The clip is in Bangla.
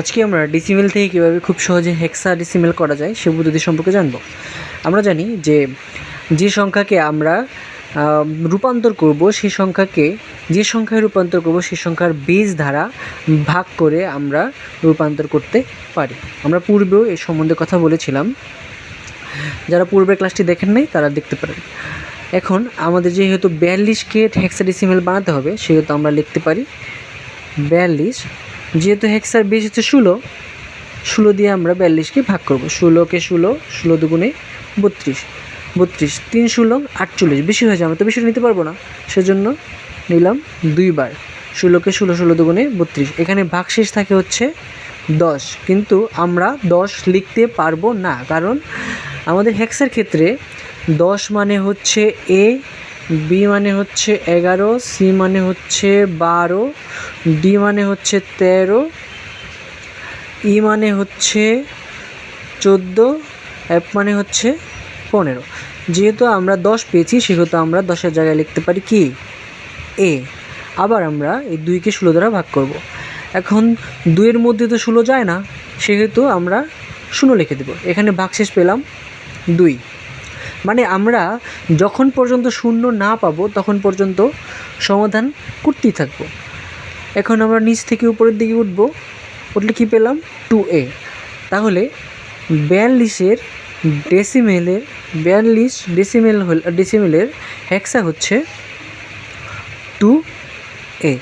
আজকে আমরা ডিসিমেল থেকে কীভাবে খুব সহজে হেক্সা ডিসিমেল করা যায় সে পদ্ধতি সম্পর্কে জানব। আমরা জানি যে যে সংখ্যাকে আমরা রূপান্তর করব সেই সংখ্যাকে, যে সংখ্যায় রূপান্তর করব সেই সংখ্যার বেজ দ্বারা ভাগ করে আমরা রূপান্তর করতে পারি। আমরা পূর্বেও এ সম্বন্ধে কথা বলেছিলাম। যারা পূর্বের ক্লাসটি দেখেন নাই, তারা দেখতে পারেন। এখন আমাদের যেহেতু বিয়াল্লিশকে হেক্সাডেসিমেল বানাতে হবে, সেহেতু আমরা লিখতে পারি বিয়াল্লিশ যেহেতু হেক্সার বেশ হচ্ছে ষোলো ষোলো দিয়ে আমরা বিয়াল্লিশকে ভাগ করব। ষোলোকে ষোলো ষোলো দুগুণে বত্রিশ। বত্রিশ, তিন ষোলো, আটচল্লিশ। বেশি হয়ে যায়, আমরা তো বেশি নিতে পারব না। সেজন্য নিলাম দুইবার। ষোলোকে ষোলো ষোলো দুগুণে বত্রিশ। এখানে ভাগশেষ থাকে হচ্ছে দশ। কিন্তু আমরা দশ লিখতে পারব না। কারণ আমাদের হেক্সের ক্ষেত্রে দশ মানে হচ্ছে এ বি মানে হচ্ছে এগারো সি মানে হচ্ছে বারো ডি মানে হচ্ছে তেরো ই মানে হচ্ছে চোদ্দ এফ মানে হচ্ছে পনেরো। যেহেতু আমরা দশ পেয়েছি, সেহেতু আমরা দশের জায়গায় লিখতে পারি কি? এ আবার আমরা এই দুইকে ষোলো দ্বারা ভাগ করব। এখন দুইয়ের মধ্যে তো ষোলো যায় না, সেহেতু আমরা শূন্য লিখে দেব। এখানে ভাগশেষ পেলাম দুই। মানে আমরা যখন পর্যন্ত শূন্য না পাবো, তখন পর্যন্ত সমাধান করতেই থাকব। এখন আমরা নিচ থেকে উপরের দিকে উঠব। উঠলে কী পেলাম? টু এ তাহলে বিয়াল্লিশের ডেসিমেলের বিয়াল্লিশ ডেসিমেল হল ডেসিমেলের হ্যাক্সা হচ্ছে টু এ